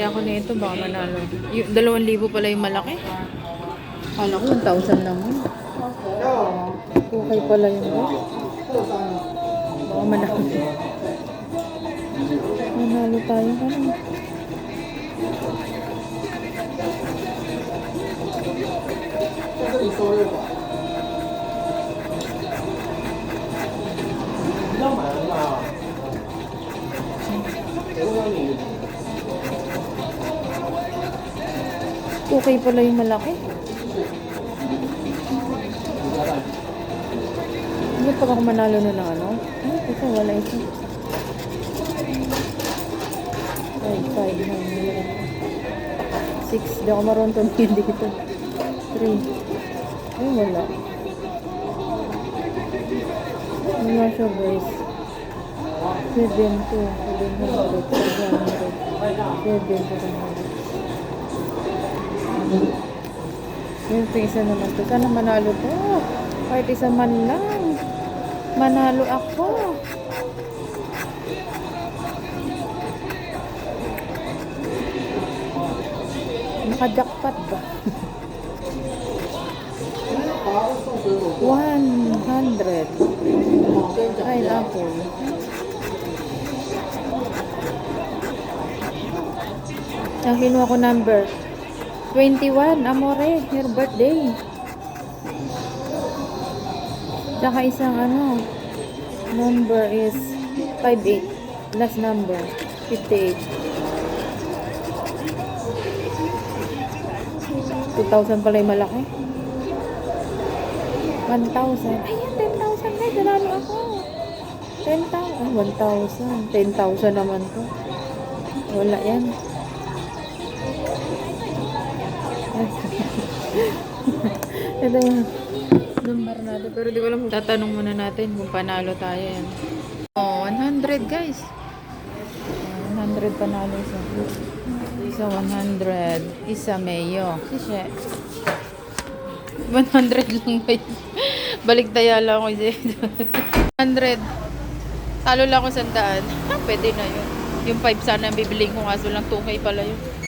Kaya ako nito baka manalo. Yung, dalawang libo pala yung malaki. Kala ko 1,000 lang yun. Okay pala yun. Baka manalo. Manalo tayo. Ano? Okay pala yung malaki. Hindi pag ako manalo na ng ano? Ay, ito, wala ito. 5, 5, 9, 6. Di ako marunong tumingin dito. 3. Ay, wala. Wala siya, guys. 7, 2, 700, 700, 700. Yung ito isa naman to. Sana manalo to. Kahit isa man lang. Manalo ako. Nakajakpat ba? 100. Ay, apple. Ang kinuha ko number 21, Amore, your birthday. Tsaka isang ano, number is 58. Last number, 58. 2,000 pala yung malaki. 1,000. Ayan, 10,000 guys. Nanalo ako. 10,000. Ay, 1,000. 10,000 naman to. Wala yan. Ito yung number natin. Pero di ko alam. Tatanong muna natin kung panalo tayo yan. Oh, 100 guys. Oh, 100 panalo isa. Isa 100. Isa mayo. Sisye. 100 lang ba? Balik taya lang ako isa. 100. Talo lang ako sandaan. Ha, pwede na yun. Yung 5 sana ang bibiling ko kaso lang 2K pala yun.